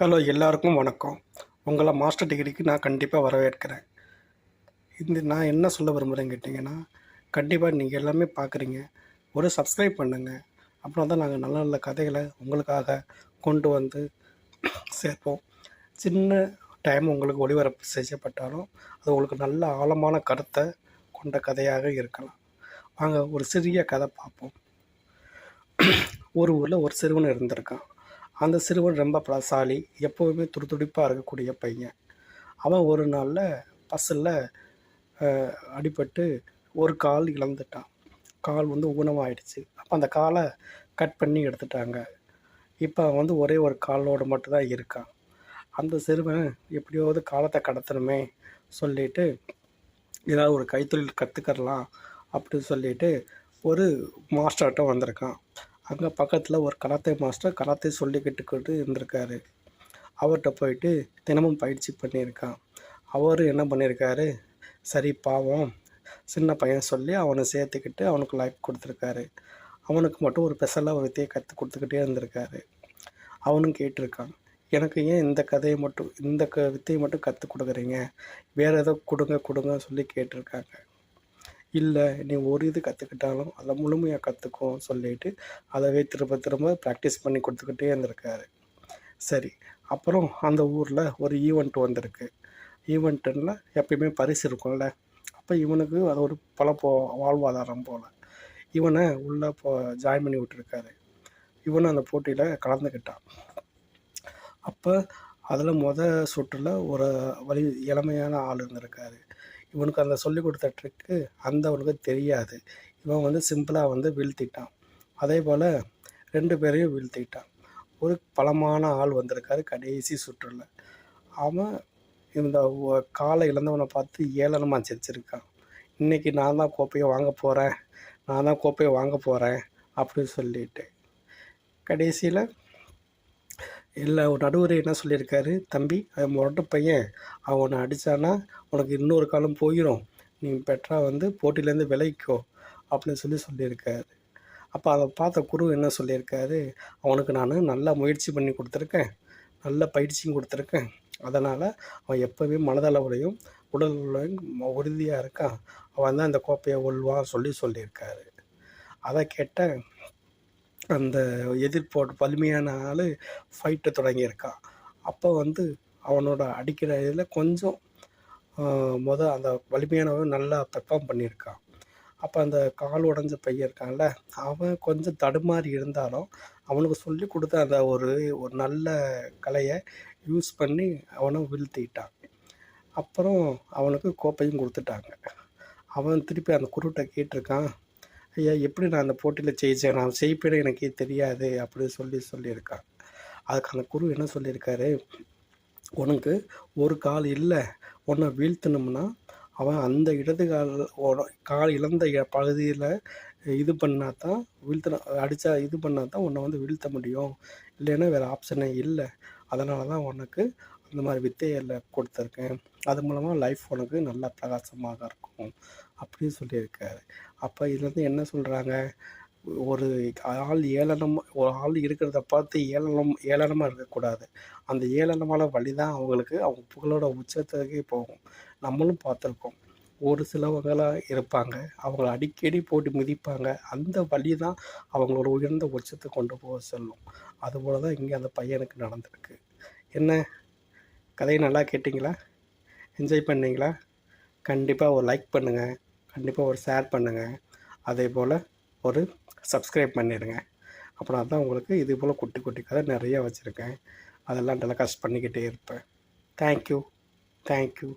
Hello எல்லாருக்கும் வணக்கம். உங்களை மாஸ்டர் டிகிரிக்கு நான் கண்டிப்பாக வரவேற்கிறேன். இந்த நான் என்ன சொல்ல விரும்புகிறேன்னு கேட்டிங்கன்னா கண்டிப்பாக நீங்கள் எல்லாமே பார்க்குறீங்க ஒரு சப்ஸ்கிரைப் பண்ணுங்கள் அப்புறம் தான் நாங்கள் நல்ல நல்ல கதைகளை உங்களுக்காக கொண்டு வந்து சேர்ப்போம். சின்ன டைம் உங்களுக்கு ஒளிபரப்பு செய்யப்பட்டாலும் அது உங்களுக்கு நல்ல ஆழமான கருத்தை கொண்ட கதையாக இருக்கலாம். வாங்க ஒரு சிறிய கதை பார்ப்போம். ஒரு ஊரில் ஒரு சிறுவன் இருந்திருக்கான். அந்த சிறுவன் ரொம்ப பலசாலி எப்போவுமே துடிதுடிப்பாக இருக்கக்கூடிய பையன். அவன் ஒரு நாளில் பஸ்ஸில் அடிபட்டு ஒரு கால் இழந்துட்டான். கால் வந்து ஊனமாயிடுச்சு. அப்போ அந்த காலை கட் பண்ணி எடுத்துட்டாங்க. இப்போ அவன் வந்து ஒரே ஒரு காலோடு மட்டும்தான் இருக்கான். அந்த சிறுவன் எப்படியாவது காலத்தை கடத்தணுமே சொல்லிட்டு ஏதாவது ஒரு கைத்தொழில் கற்றுக்கறலாம் அப்படின்னு சொல்லிட்டு ஒரு மாஸ்டர்கிட்ட வந்திருக்கான். அங்கே பக்கத்தில் ஒரு கராத்தே மாஸ்டர் கராத்தே சொல்லி கேட்டுக்கிட்டு இருந்திருக்காரு. அவர்கிட்ட போயிட்டு தினமும் பயிற்சி பண்ணியிருக்கான். அவர் என்ன பண்ணியிருக்காரு? சரி பாவம். சின்ன பையன் சொல்லி அவனை சேர்த்துக்கிட்டு அவனுக்கு லைஃப் கொடுத்துருக்காரு. அவனுக்கு மட்டும் ஒரு ஸ்பெஷலாக ஒரு வித்தையை கற்றுக் கொடுத்துக்கிட்டே இருந்திருக்காரு. அவனும் கேட்டிருக்கான் எனக்கு ஏன் இந்த கதையை மட்டும் இந்த க வித்தையை மட்டும் கற்றுக் கொடுக்குறீங்க? வேறு ஏதோ கொடுங்க கொடுங்க சொல்லி கேட்டிருக்காங்க. இல்லை நீ ஒரு இது கற்றுக்கிட்டாலும் அதை முழுமையாக கற்றுக்கும் சொல்லிட்டு அதவே திரும்ப திரும்ப ப்ராக்டிஸ் பண்ணி கொடுத்துக்கிட்டே இருந்திருக்காரு. சரி அப்புறம் அந்த ஊரில் ஒரு ஈவெண்ட் வந்திருக்கு. ஈவெண்ட்டில் எப்பயுமே பரிசு இருக்கும்ல. அப்போ இவனுக்கு அது ஒரு பல போ வாழ்வாதாரம் போல். இவனை உள்ளே போ ஜாயின் பண்ணி விட்டுருக்காரு. இவனும் அந்த போட்டியில் கலந்துக்கிட்டான். அப்போ அதில் முத சுற்றில் ஒரு வழி இளமையான ஆள் இருந்திருக்காரு. இவனுக்கு அந்த சொல்லி கொடுத்த ட்ரிக்கு அந்த அவனுக்கு தெரியாது. இவன் வந்து சிம்பிளாக வந்து வீழ்த்திட்டான். அதே போல் ரெண்டு பேரையும் வீழ்த்திட்டான். ஒரு பலமான ஆள் வந்திருக்காரு கடைசி சுற்றில். அவன் இந்த காலை இழந்தவனை பார்த்து ஏளனமாக சிரிச்சிருக்கான். இன்றைக்கி நான் தான் கோப்பையை வாங்க போகிறேன் நான் தான் கோப்பையை வாங்க போகிறேன் அப்படின்னு சொல்லிட்டு கடைசியில் இல்லை ஒரு நடுவர் என்ன சொல்லியிருக்காரு? தம்பி அவன் முரட்டு பையன். அவனை அடித்தானா உனக்கு இன்னொரு காலம் போயிடும் நீ பெட்டராக வந்து போட்டியிலேருந்து விலகிக்கோ அப்படின்னு சொல்லி சொல்லியிருக்காரு. அப்போ அதை பார்த்த குரு என்ன சொல்லியிருக்காரு? அவனுக்கு நான் நல்லா முயற்சி பண்ணி கொடுத்துருக்கேன். நல்ல பயிற்சியும் கொடுத்துருக்கேன். அதனால் அவன் எப்போவே மனதளவுலையும் உடலையும் உறுதியாக இருக்கான். அவன் தான் இந்த கோப்பையை உள்வான் சொல்லி சொல்லியிருக்காரு. அதை கேட்ட அந்த எதிர்ப்போட வலிமையான ஆள் ஃபைட்டை தொடங்கியிருக்கான். அப்போ வந்து அவனோட அடிக்கிற இதில் கொஞ்சம் மொதல் அந்த வலிமையானவன் நல்லா பெர்ஃபார்ம் பண்ணியிருக்கான். அப்போ அந்த கால் உடஞ்ச பையன் இருக்கான்ல அவன் கொஞ்சம் தடுமாறி இருந்தாலும் அவனுக்கு சொல்லி கொடுத்த அந்த ஒரு ஒரு நல்ல கலையை யூஸ் பண்ணி அவனை வீழ்த்திட்டான். அப்புறம் அவனுக்கு கோப்பையும் கொடுத்துட்டாங்க. அவன் திருப்பி அந்த குருட்டை கேட்டிருக்கான் ஐயா எப்படி நான் அந்த போட்டியில் ஜெயித்தேன் நான் ஜெயிப்பேன்னு எனக்கே தெரியாது அப்படின்னு சொல்லி சொல்லியிருக்கான் அதுக்கு அந்த குரு என்ன சொல்லியிருக்காரு? உனக்கு ஒரு கால் இல்லை. உன்னை வீழ்த்தணும்னா அவன் அந்த இடது கால் கால் இழந்த பகுதியில் இது பண்ணால் தான் வீழ்த்தின அடித்தா இது பண்ணால் தான் உன்னை வந்து வீழ்த்த முடியும். இல்லைன்னா வேறு ஆப்ஷனே இல்லை. அதனால தான் உனக்கு இந்த மாதிரி வித்தையில் கொடுத்துருக்கேன். அது மூலமாக லைஃப் உனக்கு நல்லா பிரகாசமாக இருக்கும் அப்படின்னு சொல்லியிருக்காரு. அப்போ இதுலேருந்து என்ன சொல்கிறாங்க ஒரு ஆள் ஏளனமாக ஒரு ஆள் இருக்கிறத பார்த்து ஏளனம் ஏளனமாக இருக்கக்கூடாது. அந்த ஏளனமான வழி தான் அவங்களுக்கு அவங்க புகழோட உச்சத்துக்கே போகும். நம்மளும் பார்த்துருக்கோம். ஒரு சிலவங்களாக இருப்பாங்க. அவங்கள அடிக்கடி போட்டு மிதிப்பாங்க. அந்த வழி தான் அவங்களோட உயர்ந்த உச்சத்தை கொண்டு போக சொல்லும். அதுபோல் தான் இங்கே அந்த பையனுக்கு நடந்திருக்கு. என்ன? கதையை நல்லா கேட்டிங்களா? என்ஜாய் பண்ணிங்களா? கண்டிப்பாக ஒரு லைக் பண்ணுங்கள் கண்டிப்பாக ஒரு ஷேர் பண்ணுங்கள் அதே போல் ஒரு சப்ஸ்கிரைப் பண்ணிடுங்க அப்புறம் அதான் உங்களுக்கு இது போல் குட்டி குட்டி கதை நிறைய வச்சுருக்கேன். அதெல்லாம் டெலகாஸ்ட் பண்ணிக்கிட்டே இருப்பேன். Thank you thank you